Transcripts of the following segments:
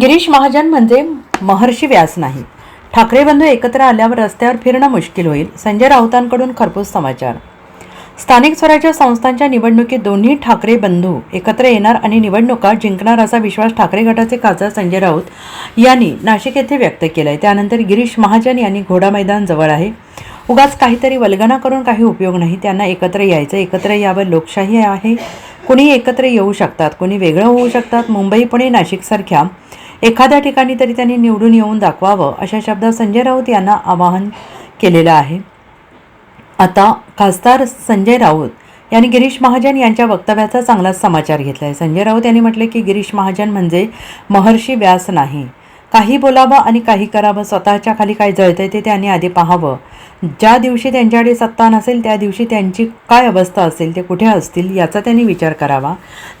गिरीश महाजन म्हणजे महर्षी व्यास नाही. ठाकरे बंधू एकत्र आल्यावर रस्त्यावर फिरणं मुश्किल होईल संजय राऊतांकडून खरपूस समाचार. स्थानिक स्वराज्य संस्थांच्या निवडणुकीत दोन्ही ठाकरे बंधू एकत्र येणार आणि निवडणुका जिंकणार असा विश्वास ठाकरे गटाचे खासदार संजय राऊत यांनी नाशिक येथे व्यक्त केलाय. त्यानंतर गिरीश महाजन यांनी घोडा मैदान जवळ आहे. उगाच काहीतरी वल्गना करून काही उपयोग नाही. त्यांना एकत्र यायचं एकत्र यावं लोकशाही आहे. कुणी एकत्र येऊ शकतात कुणी वेगळं होऊ शकतात मुंबई पुणे नाशिकसारख्या एखाद्या ठिकाणी तरी त्यांनी निवडून येऊन दाखवावं अशा शब्दात संजय राऊत यांना आवाहन केलेलं आहे. आता खासदार संजय राऊत यांनी गिरीश महाजन यांच्या वक्तव्याचा चांगलाच समाचार घेतला आहे संजय राऊत यांनी म्हटले की गिरीश महाजन म्हणजे महर्षी व्यास नाही. काही बोलावं आणि काही करावं स्वतःच्या खाली काय जळतंय ते त्यांनी आधी पाहावं. ज्या दिवशी त्यांच्याकडे सत्ता नसेल त्या दिवशी त्यांची काय अवस्था असेल ते कुठे असतील याचा त्यांनी विचार करावा.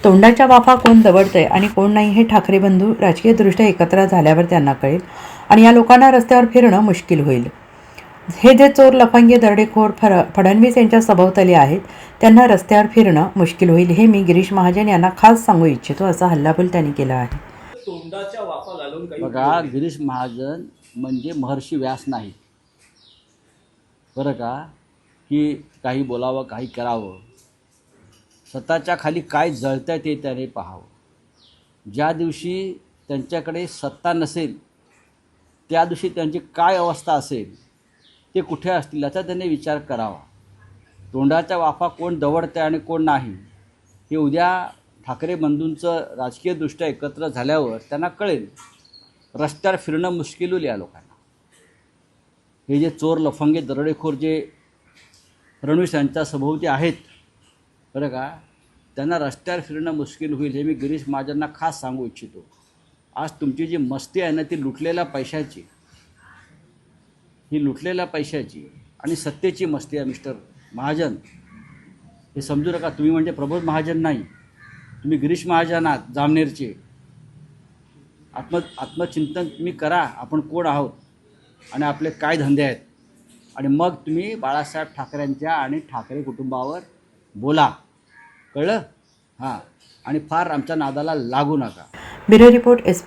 तोंडाच्या वाफा कोण दवडतंय आणि कोण नाही हे ठाकरे बंधू राजकीयदृष्ट्या एकत्र झाल्यावर त्यांना कळेल आणि या लोकांना रस्त्यावर फिरणं मुश्किल होईल. हे जे चोर लफंगे दरडेखोर फर फडणवीस यांच्या सभोवताली आहेत त्यांना रस्त्यावर फिरणं मुश्किल होईल हे मी गिरीश महाजन यांना खास सांगू इच्छितो असा हल्लाबोल त्यांनी केला आहे. तोंडाच्या बघा गिरीश महाजन म्हणजे महर्षी व्यास नाही. बरं का? की काही बोलावं काही करावं. स्वतःच्या खाली काय जळतं ते त्याने पाहावं. ज्या दिवशी त्यांच्याकडे सत्ता नसेल त्या दिवशी त्यांची काय अवस्था असेल ते कुठे असतील याचा त्याने विचार करावा. तोंडाच्या वाफा कोण दवडतं आणि कोण नाही हे उद्या ठाकरे बंधूंचं राजकीयदृष्ट्या एकत्र झाल्यावर त्यांना कळेल. रस्त्यावर फिरणं मुश्किल होईल या लोकांना. हे जे चोर लफंगे दरोडेखोर जे रणवीस यांच्या सभोवती आहेत बरं का त्यांना रस्त्यावर फिरणं मुश्किल होईल हे मी गिरीश महाजनना खास सांगू इच्छितो. आज तुमची जी मस्ती आहे ना ती लुटलेल्या पैशाची ही लुटलेल्या पैशाची आणि सत्तेची मस्ती आहे मिस्टर महाजन हे समजू नका तुम्ही म्हणजे प्रबोध महाजन नाही. तुम्ही गिरीश महाजन आहात जामनेरचे. आत्म आत्मचिंतन तुम्ही करा आपण कोण आहोत? आणि आपले काय धंदे आहेत? आणि मग तुम्ही बाळासाहेब ठाकरेंच्या आणि ठाकरे कुटुंबावर बोला. कळलं? हां. आणि फार आमच्या नादाला लागू नका. Bureau report S